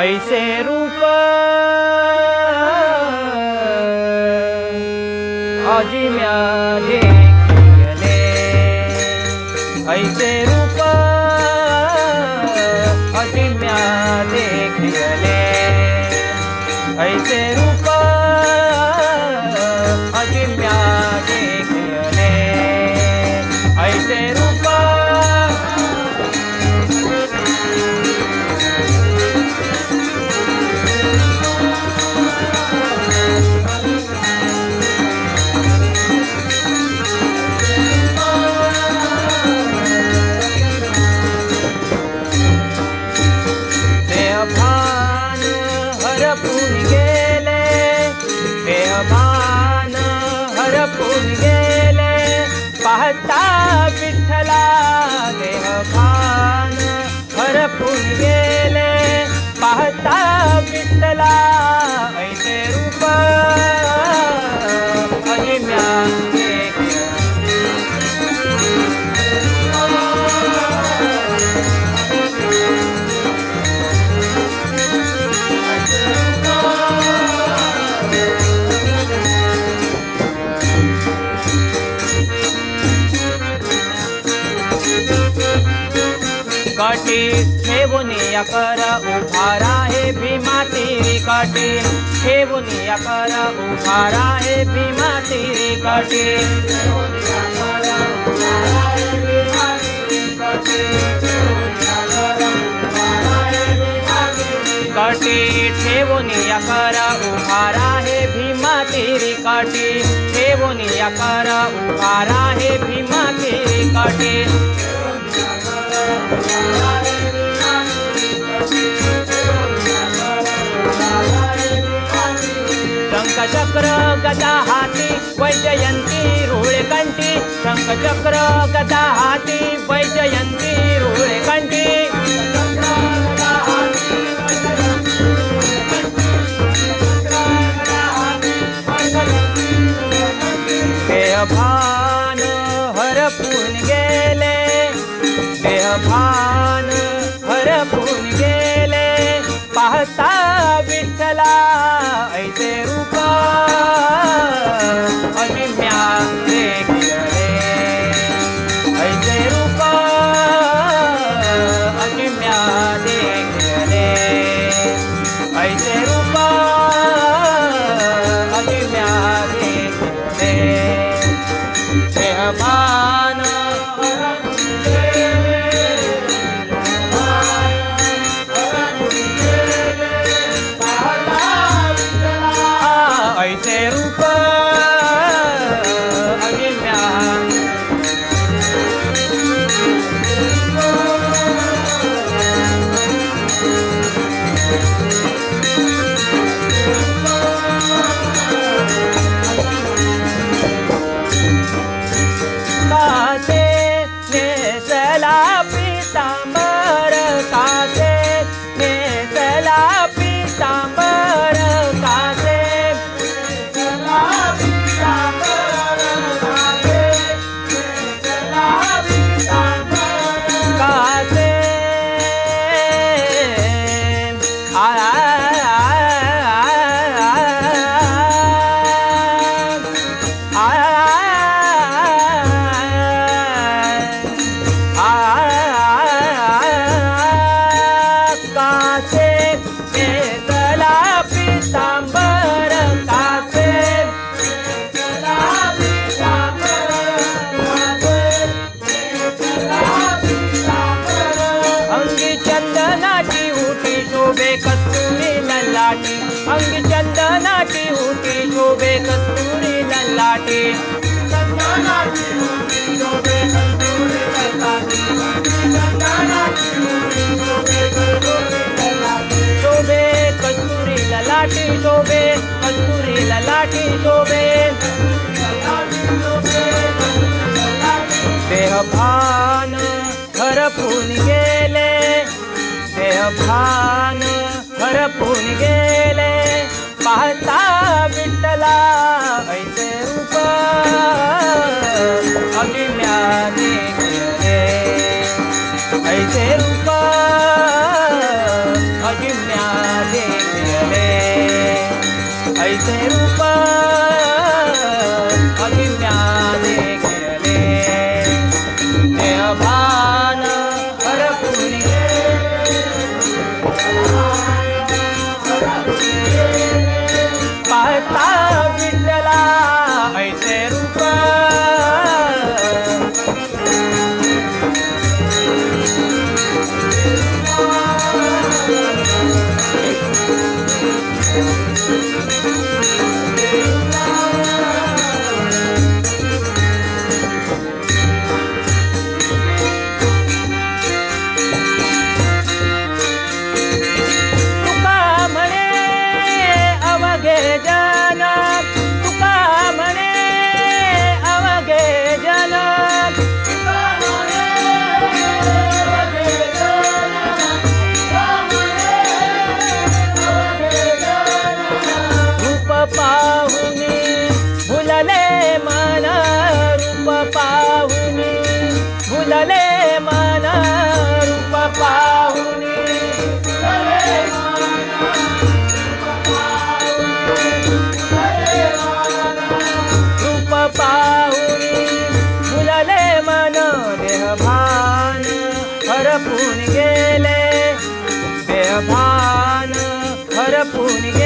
ऐसे रूप म्या देखले ऐसे रूप दत्ता विठ्ठला देहभान हरपून गेले. पाहता विठ्ठला ऐसे रूप अहिम्या काठी ठेवून कर उभारा हे भीमा तिरी काठी ठेवून कर उभारा हे भीमा तिरी काठी काठी ठेवून कर उभारा हे भीमा तिरी काठी ठेवून कर उभारा हे भीमा तिरी काठी शंखचक्र गदा हाती वैजयंती रुळकंठी. शंखचक्र गदा हाती वैजयंती रुळकंठी. ऐसे रूप अंग चंदनाटी होती शोभे कस्तूरी लल्लाटी। चंदनाटी होती शोभे कस्तूरी लल्लाटी। चंदनाटी होती शोभे कस्तूरी शोभे कस्तूरी शोभे कस्तूरी शोभे। देह भान हरपून गेले। देह भान गेले। पाहता विठ्ठला ऐसे रूप. अभिम्याने रे ऐसे रूप. अभिम्याने रे ऐसे रूप. अभिम्याने रे देवा Yeah. Japone